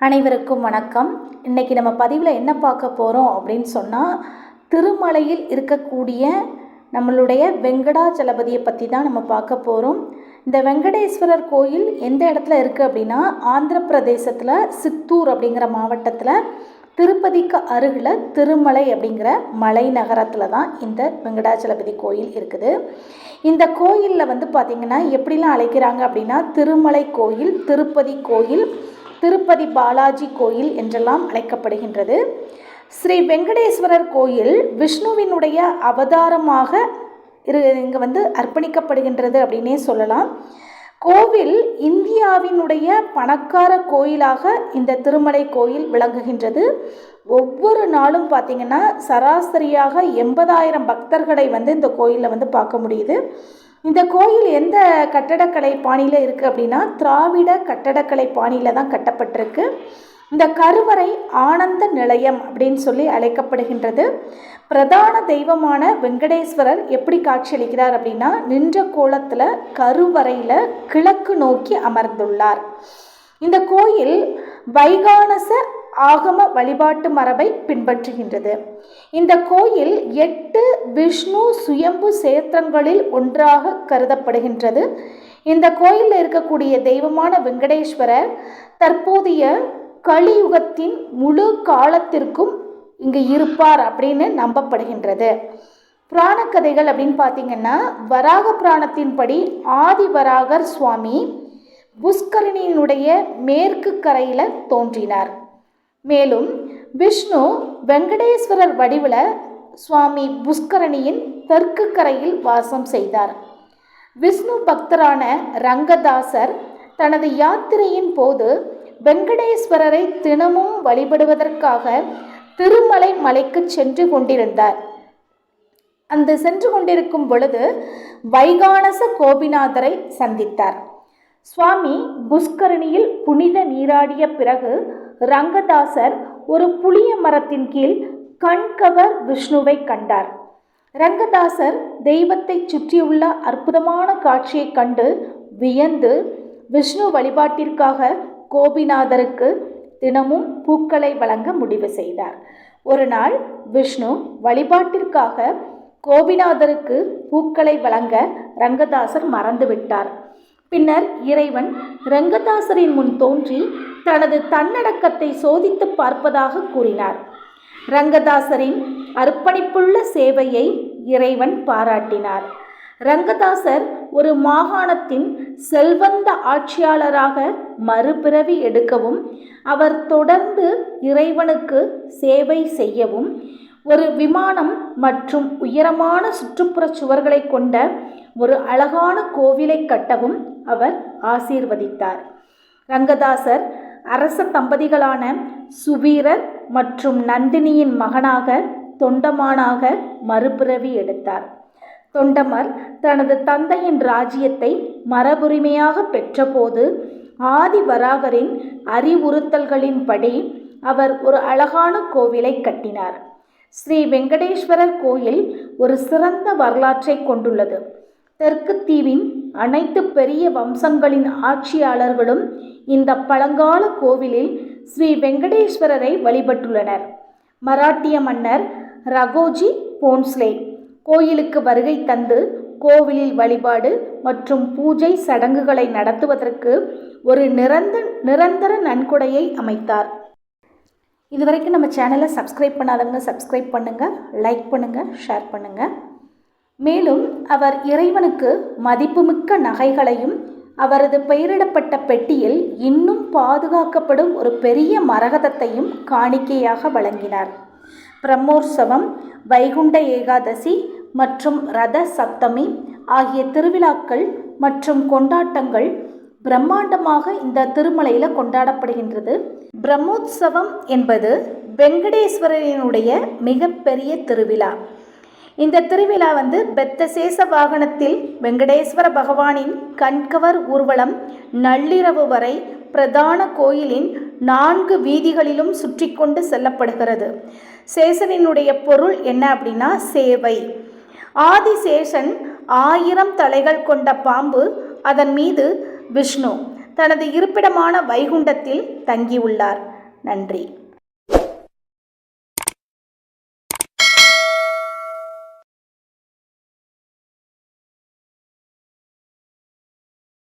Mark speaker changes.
Speaker 1: அனைவருக்கும் வணக்கம். இன்றைக்கி நம்ம பதிவில் என்ன பார்க்க போகிறோம் அப்படின்னு சொன்னால் திருமலையில் இருக்கக்கூடிய நம்மளுடைய வெங்கடாச்சலபதியை பற்றி தான் நம்ம பார்க்க போகிறோம் இந்த வெங்கடேஸ்வரர் கோயில் எந்த இடத்துல இருக்குது அப்படின்னா ஆந்திர பிரதேசத்தில் சித்தூர் அப்படிங்கிற மாவட்டத்தில் திருப்பதிக்கு அருகில் திருமலை அப்படிங்கிற மலை நகரத்தில் தான் இந்த வெங்கடாச்சலபதி கோயில் இருக்குது. இந்த கோயிலில் வந்து பார்த்திங்கன்னா எப்படிலாம் அழைக்கிறாங்க அப்படின்னா திருமலை கோயில் திருப்பதி கோயில் திருப்பதி பாலாஜி கோயில் என்றெல்லாம் அழைக்கப்படுகின்றது. ஸ்ரீ வெங்கடேஸ்வரர் கோயில் விஷ்ணுவினுடைய அவதாரமாக இரு இங்கே வந்து அர்ப்பணிக்கப்படுகின்றது அப்படின்னே சொல்லலாம். கோவில் இந்தியாவினுடைய பணக்கார கோயிலாக இந்த திருமலை கோயில் விளங்குகின்றது. ஒவ்வொரு நாளும் பார்த்திங்கன்னா சராசரியாக எண்பதாயிரம் பக்தர்களை வந்து இந்த கோயிலில் வந்து பார்க்க முடியுது. இந்த கோயில் எந்த கட்டடக்கலை பாணியில் இருக்குது அப்படின்னா திராவிட கட்டடக்கலை பாணியில் தான் கட்டப்பட்டிருக்கு. இந்த கருவறை ஆனந்த நிலையம் அப்படின்னு சொல்லி அழைக்கப்படுகின்றது. பிரதான தெய்வமான வெங்கடேஸ்வரர் எப்படி காட்சியளிக்கிறார் அப்படின்னா நின்ற கோலத்தில் கருவறையில் கிழக்கு நோக்கி அமர்ந்துள்ளார். இந்த கோயில் வைகானச ஆகம வழிபாட்டு மரபை பின்பற்றுகின்றது. இந்த கோயில் எட்டு விஷ்ணு சுயம்பு சேத்திரங்களில் ஒன்றாக கருதப்படுகின்றது. இந்த கோயிலில் இருக்கக்கூடிய தெய்வமான வெங்கடேஸ்வரர் தற்போதைய கலியுகத்தின் முழு காலத்திற்கும் இங்கு இருப்பார் அப்படின்னு நம்பப்படுகின்றது. புராண கதைகள் அப்படின்னு பார்த்தீங்கன்னா வராக புராணத்தின்படி ஆதி வராகர் சுவாமி புஷ்கரணியினுடைய மேற்கு கரையில் தோன்றினார். மேலும் விஷ்ணு வெங்கடேஸ்வரர் வடிவில் சுவாமி புஷ்கரணியின் தெற்கு கரையில் வாசம் செய்தார். விஷ்ணு பக்தரான ரங்கதாசர் தனது யாத்திரையின் போது வெங்கடேஸ்வரரை தினமும் வழிபடுவதற்காக திருமலை மலைக்கு சென்று கொண்டிருந்தார். அந்த சென்று கொண்டிருக்கும் பொழுது வைகானச கோபிநாதரை சந்தித்தார். சுவாமி புஷ்கரணியில் புனித நீராடிய பிறகு ரங்கதாசர் ஒரு புளிய மரத்தின் கீழ் கண்கவர் விஷ்ணுவை கண்டார். ரங்கதாசர் தெய்வத்தை சுற்றியுள்ள அற்புதமான காட்சியை கண்டு வியந்து விஷ்ணு வழிபாட்டிற்காக கோபிநாதருக்கு தினமும் பூக்களை வழங்க முடிவு செய்தார். ஒரு நாள் விஷ்ணு வழிபாட்டிற்காக கோபிநாதருக்கு பூக்களை வழங்க ரங்கதாசர் மறந்துவிட்டார். பின்னர் இறைவன் ரங்கதாசரின் முன் தோன்றி தனது தன்னடக்கத்தை சோதித்து பார்ப்பதாக கூறினார். ரங்கதாசரின் அர்ப்பணிப்புள்ள சேவையை இறைவன் பாராட்டினார். ரங்கதாசர் ஒரு மாகாணத்தின் செல்வந்த ஆட்சியாளராக மறுபிறவி எடுக்கவும் அவர் தொடர்ந்து இறைவனுக்கு சேவை செய்யவும் ஒரு விமானம் மற்றும் உயரமான சுற்றுப்புற சுவர்களை கொண்ட ஒரு அழகான கோவிலை கட்டவும் அவர் ஆசீர்வதித்தார். ரங்கதாசர் அரச தம்பதிகளான சுவீரர் மற்றும் நந்தினியின் மகனாக தொண்டமானாக மறுபிறவி எடுத்தார். தொண்டமர் தனது தந்தையின் ராஜ்யத்தை மரபுரிமையாக பெற்றபோது ஆதிவராகரின் அறிவுறுத்தல்களின்படி அவர் ஒரு அழகான கோவிலை கட்டினார். ஸ்ரீ வெங்கடேஸ்வரர் கோயில் ஒரு சிறந்த வரலாற்றை கொண்டுள்ளது. தெற்கு தீவின் அனைத்து பெரிய வம்சங்களின் ஆட்சியாளர்களும் இந்த பழங்கால கோவிலில் ஸ்ரீ வெங்கடேஸ்வரரை வழிபட்டுள்ளனர். மராட்டிய மன்னர் ரகோஜி போன்ஸ்லே கோயிலுக்கு வருகை தந்து கோவிலில் வழிபாடு மற்றும் பூஜை சடங்குகளை நடத்துவதற்கு ஒரு நிரந்த நிரந்தர நன்கொடையை அமைத்தார். இதுவரைக்கும் நம்ம சேனலை சப்ஸ்கிரைப் பண்ணாதவங்க சப்ஸ்கிரைப் பண்ணுங்கள் லைக் பண்ணுங்கள் ஷேர் பண்ணுங்கள் மேலும் அவர் இறைவனுக்கு மதிப்புமிக்க நகைகளையும் அவரது பெயரிடப்பட்ட பெட்டியில் இன்னும் பாதுகாக்கப்படும் ஒரு பெரிய மரகதத்தையும் காணிக்கையாக வழங்கினார். பிரம்மோற்சவம் வைகுண்ட ஏகாதசி மற்றும் ரத சப்தமி ஆகிய திருவிழாக்கள் மற்றும் கொண்டாட்டங்கள் பிரம்மாண்டமாக இந்த திருமலையில் கொண்டாடப்படுகின்றது. பிரம்மோத்சவம் என்பது வெங்கடேஸ்வரனுடைய மிகப்பெரிய திருவிழா. இந்த திருவிழா வந்து பெத்தசேச வாகனத்தில் வெங்கடேஸ்வர பகவானின் கண்கவர் ஊர்வலம் நள்ளிரவு வரை பிரதான கோயிலின் நான்கு வீதிகளிலும் சுற்றி கொண்டு செல்லப்படுகிறது. சேசனினுடைய பொருள் என்ன அப்படின்னா சேவை. ஆதிசேஷன் ஆயிரம் தலைகள் கொண்ட பாம்பு அதன் மீது விஷ்ணு தனது இருப்பிடமான வைகுண்டத்தில் தங்கியுள்ளார். நன்றி.